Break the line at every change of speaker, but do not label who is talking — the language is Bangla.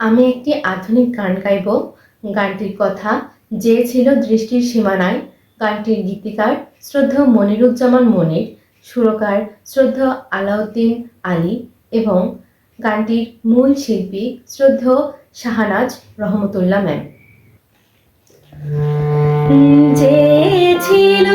আমি একটি আধুনিক গান গাইব। গানটির কথা যে ছিল দৃষ্টির সীমানায়। গানটির গীতিকার শ্রদ্ধা মনিরুজ্জামান মনির, সুরকার শ্রদ্ধা আলাউদ্দিন আলী এবং গানটির মূল শিল্পী শ্রদ্ধা শাহানাজ রহমতুল্লাহ ম্যাম। যে ছিল